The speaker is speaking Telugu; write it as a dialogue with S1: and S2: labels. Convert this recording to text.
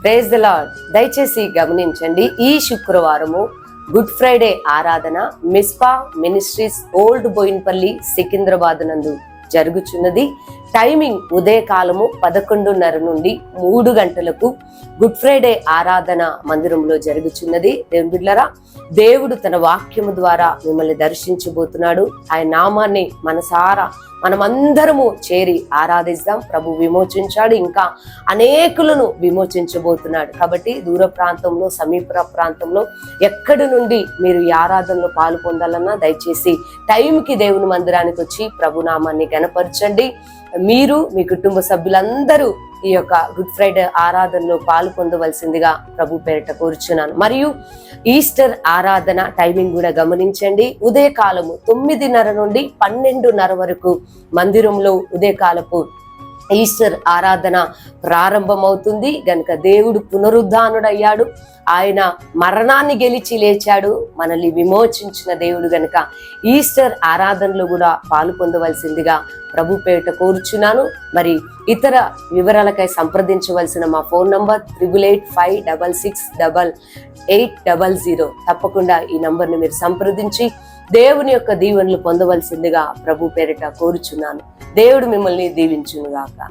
S1: ప్రేజ్ ద లాడ్ దయచేసి గమనించండి ఈ శుక్రవారము గుడ్ ఫ్రైడే ఆరాధన Mizpah ministries old Boinpally Secunderabad నందు జరుగుచున్నది. టైమింగ్ ఉదయకాలము పదకొండున్నర నుండి మూడు గంటలకు గుడ్ ఫ్రైడే ఆరాధన మందిరంలో జరుగుచున్నది. దేవుని బిడ్డలారా దేవుడు తన వాక్యము ద్వారా మిమ్మల్ని దర్శించబోతున్నాడు. ఆయన నామాన్ని మనసారా మనమందరము చేరి ఆరాధిస్తాం ప్రభు విమోచించాడు. ఇంకా అనేకులను విమోచించబోతున్నాడు. కాబట్టి దూర ప్రాంతంలో సమీప ప్రాంతంలో ఎక్కడి నుండి మీరు ఈ ఆరాధనలో పాలు పొందాలన్నా దయచేసి టైంకి దేవుని మందిరానికి వచ్చి ప్రభు నామాన్ని మీరు మీ కుటుంబ సభ్యులందరూ ఈ యొక్క గుడ్ ఫ్రైడే ఆరాధనలో పాలు పొందవలసిందిగా ప్రభు పేరిట కోరుచున్నాను. మరియు ఈస్టర్ ఆరాధన టైమింగ్ కూడా గమనించండి. ఉదయకాలము తొమ్మిదిన్నర నుండి పన్నెండున్నర వరకు మందిరంలో ఉదయకాలపు ఈస్టర్ ఆరాధన ప్రారంభమవుతుంది. గనుక దేవుడు పునరుద్ధానుడయ్యాడు. ఆయన మరణాన్ని గెలిచి లేచాడు. మనల్ని విమోచించిన దేవుడు గనుక ఈస్టర్ ఆరాధనలో కూడా పాలు పొందవలసిందిగా ప్రభు పేరిట కోరుచున్నాను. మరి ఇతర వివరాలకై సంప్రదించవలసిన మా phone number triple eight five double six double eight double zero. తప్పకుండా ఈ నంబర్ని మీరు సంప్రదించి దేవుని యొక్క దీవెనలు పొందవలసిందిగా ప్రభు పేరిట కోరుచున్నాను. దేవుడు మిమ్మల్ని దీవించునుగాక.